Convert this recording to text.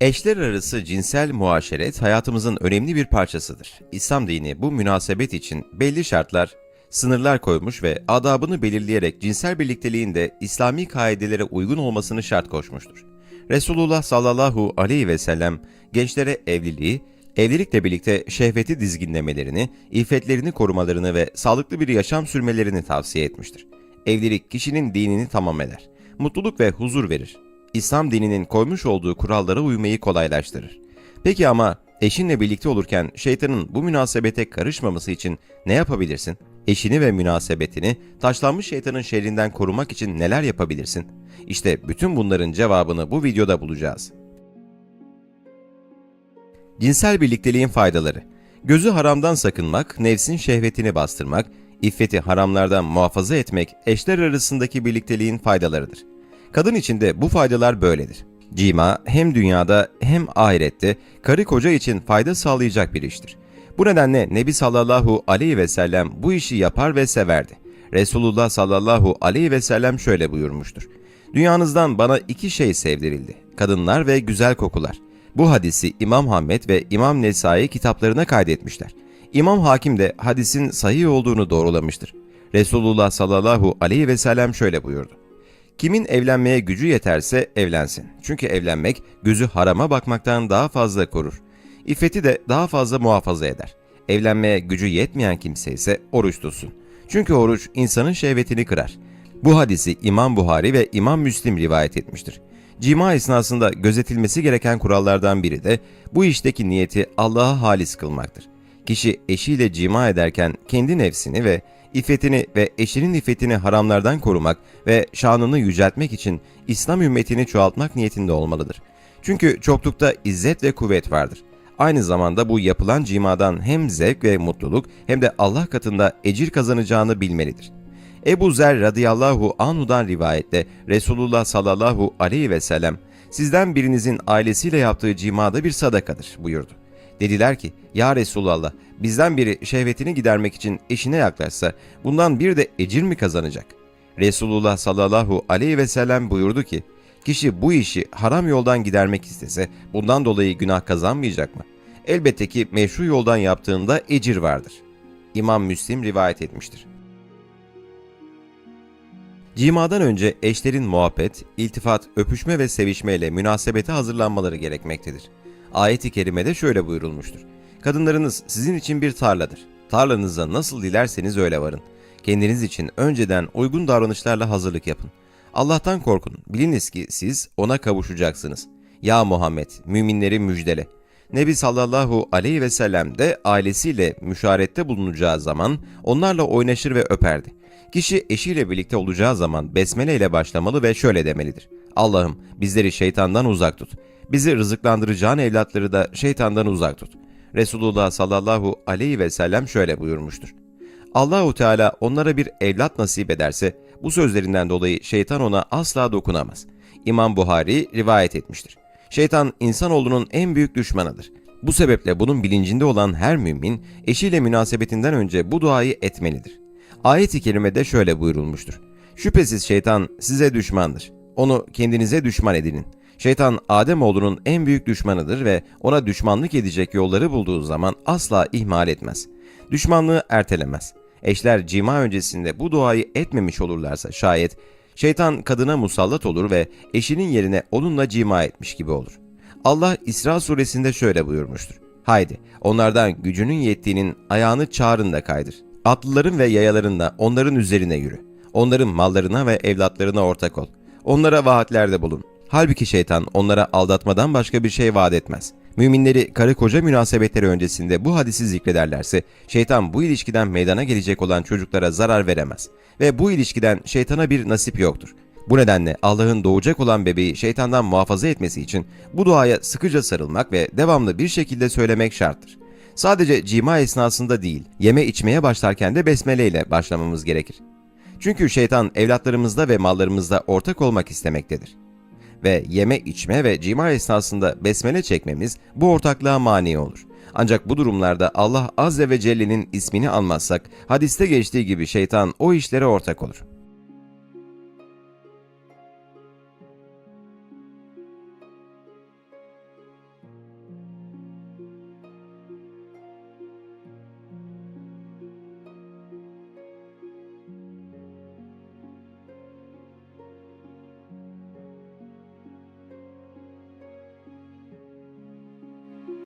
Eşler arası cinsel muaşeret hayatımızın önemli bir parçasıdır. İslam dini bu münasebet için belli şartlar, sınırlar koymuş ve adabını belirleyerek cinsel birlikteliğin de İslami kaidelere uygun olmasını şart koşmuştur. Resulullah sallallahu aleyhi ve sellem gençlere evliliği, evlilikle birlikte şehveti dizginlemelerini, iffetlerini korumalarını ve sağlıklı bir yaşam sürmelerini tavsiye etmiştir. Evlilik kişinin dinini tamam eder. Mutluluk ve huzur verir. İslam dininin koymuş olduğu kurallara uymayı kolaylaştırır. Peki ama eşinle birlikte olurken şeytanın bu münasebete karışmaması için ne yapabilirsin? Eşini ve münasebetini taşlanmış şeytanın şerrinden korumak için neler yapabilirsin? İşte bütün bunların cevabını bu videoda bulacağız. Cinsel birlikteliğin faydaları. Gözü haramdan sakınmak, nefsin şehvetini bastırmak, iffeti haramlardan muhafaza etmek eşler arasındaki birlikteliğin faydalarıdır. Kadın için de bu faydalar böyledir. Cima hem dünyada hem ahirette karı koca için fayda sağlayacak bir iştir. Bu nedenle Nebi sallallahu aleyhi ve sellem bu işi yapar ve severdi. Resulullah sallallahu aleyhi ve sellem şöyle buyurmuştur. Dünyanızdan bana iki şey sevdirildi. Kadınlar ve güzel kokular. Bu hadisi İmam Hammed ve İmam Nesai kitaplarına kaydetmişler. İmam Hakim de hadisin sahih olduğunu doğrulamıştır. Resulullah sallallahu aleyhi ve sellem şöyle buyurdu. Kimin evlenmeye gücü yeterse evlensin. Çünkü evlenmek gözü harama bakmaktan daha fazla korur. İffeti de daha fazla muhafaza eder. Evlenmeye gücü yetmeyen kimse ise oruç tutsun. Çünkü oruç insanın şehvetini kırar. Bu hadisi İmam Buhari ve İmam Müslim rivayet etmiştir. Cima esnasında gözetilmesi gereken kurallardan biri de bu işteki niyeti Allah'a halis kılmaktır. Kişi eşiyle cima ederken kendi nefsini ve iffetini ve eşinin iffetini haramlardan korumak ve şanını yüceltmek için İslam ümmetini çoğaltmak niyetinde olmalıdır. Çünkü çoklukta izzet ve kuvvet vardır. Aynı zamanda bu yapılan cimadan hem zevk ve mutluluk hem de Allah katında ecir kazanacağını bilmelidir. Ebu Zer radıyallahu anhudan rivayette Resulullah sallallahu aleyhi ve sellem sizden birinizin ailesiyle yaptığı cimada bir sadakadır buyurdu. Dediler ki ya Resulallah bizden biri şehvetini gidermek için eşine yaklaşsa bundan bir de ecir mi kazanacak? Resulullah sallallahu aleyhi ve sellem buyurdu ki kişi bu işi haram yoldan gidermek istese bundan dolayı günah kazanmayacak mı? Elbette ki meşru yoldan yaptığında ecir vardır. İmam Müslim rivayet etmiştir. Cimadan önce eşlerin muhabbet, iltifat, öpüşme ve sevişmeyle münasebete hazırlanmaları gerekmektedir. Ayet-i kerimede şöyle buyurulmuştur. Kadınlarınız sizin için bir tarladır. Tarlanıza nasıl dilerseniz öyle varın. Kendiniz için önceden uygun davranışlarla hazırlık yapın. Allah'tan korkun. Biliniz ki siz ona kavuşacaksınız. Ya Muhammed, müminleri müjdele. Nebi sallallahu aleyhi ve sellem de ailesiyle müşarette bulunacağı zaman onlarla oynaşır ve öperdi. Kişi eşiyle birlikte olacağı zaman besmele ile başlamalı ve şöyle demelidir. Allah'ım bizleri şeytandan uzak tut. Bizi rızıklandıracağın evlatları da şeytandan uzak tut. Resulullah sallallahu aleyhi ve sellem şöyle buyurmuştur. Allahu Teala onlara bir evlat nasip ederse bu sözlerinden dolayı şeytan ona asla dokunamaz. İmam Buhari rivayet etmiştir. Şeytan insanoğlunun en büyük düşmanıdır. Bu sebeple bunun bilincinde olan her mümin eşiyle münasebetinden önce bu duayı etmelidir. Ayet-i kerimede şöyle buyurulmuştur. Şüphesiz şeytan size düşmandır. Onu kendinize düşman edinin. Şeytan Ademoğlunun en büyük düşmanıdır ve ona düşmanlık edecek yolları bulduğu zaman asla ihmal etmez. Düşmanlığı ertelemez. Eşler cima öncesinde bu duayı etmemiş olurlarsa şayet şeytan kadına musallat olur ve eşinin yerine onunla cima etmiş gibi olur. Allah İsra suresinde şöyle buyurmuştur. Haydi onlardan gücünün yettiğinin ayağını çağırın da kaydır. Atlıların ve yayaların da onların üzerine yürü. Onların mallarına ve evlatlarına ortak ol. Onlara vaatlerde bulun. Halbuki şeytan onlara aldatmadan başka bir şey vaat etmez. Müminleri karı koca münasebetleri öncesinde bu hadisi zikrederlerse şeytan bu ilişkiden meydana gelecek olan çocuklara zarar veremez. Ve bu ilişkiden şeytana bir nasip yoktur. Bu nedenle Allah'ın doğacak olan bebeği şeytandan muhafaza etmesi için bu duaya sıkıca sarılmak ve devamlı bir şekilde söylemek şarttır. Sadece cima esnasında değil, yeme içmeye başlarken de besmele ile başlamamız gerekir. Çünkü şeytan evlatlarımızda ve mallarımızda ortak olmak istemektedir. Ve yeme içme ve cima esnasında besmele çekmemiz bu ortaklığa mani olur. Ancak bu durumlarda Allah Azze ve Celle'nin ismini almazsak hadiste geçtiği gibi şeytan o işlere ortak olur.